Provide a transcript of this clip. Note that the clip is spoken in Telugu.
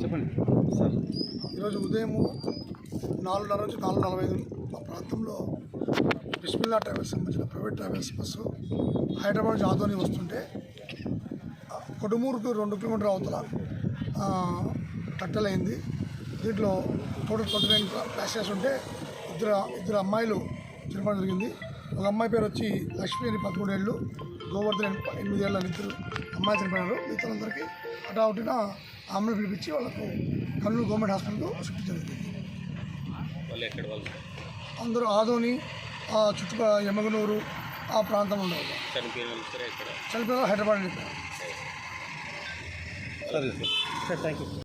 చెప్పండి. సార్ ఈరోజు ఉదయం నాలుగున్నర నుంచి నాలుగు నలభై ఐదు మా ప్రాంతంలో బిస్మిల్లా ట్రావెల్స్ సంబంధించిన ప్రైవేట్ ట్రావెల్స్ బస్సు హైదరాబాద్ నుంచి వస్తుంటే కొడుమూరుకు రెండు కిలోమీటర్ అవతల ఆ, టట్టలైంది దీంట్లో టోటల్ ట్వంటీ నైన్ ప్యాసింజర్స్ ఉంటే ఇద్దరు ఇద్దరు అమ్మాయిలు చనిపోవడం జరిగింది. ఒక అమ్మాయి పేరు వచ్చి లక్ష్మి అని పదమూడేళ్ళు గోవర్ధన్ ఎనిమిదేళ్ళు అని ఇద్దరు అమ్మాయి చనిపోయారు మిగతాలందరికీ హఠాహుటిన ఆమెను పిలిపించి వాళ్ళకు కర్నూలు గవర్నమెంట్ హాస్పిటల్కు షిఫ్ట్ జరిగింది. అందరూ ఆదోని ఆ చుట్టుపక్కల యమగనూరు ఆ ప్రాంతంలో ఉండేవాళ్ళు. చనిపోయిన వాళ్ళు హైదరాబాద్ అని చెప్పారు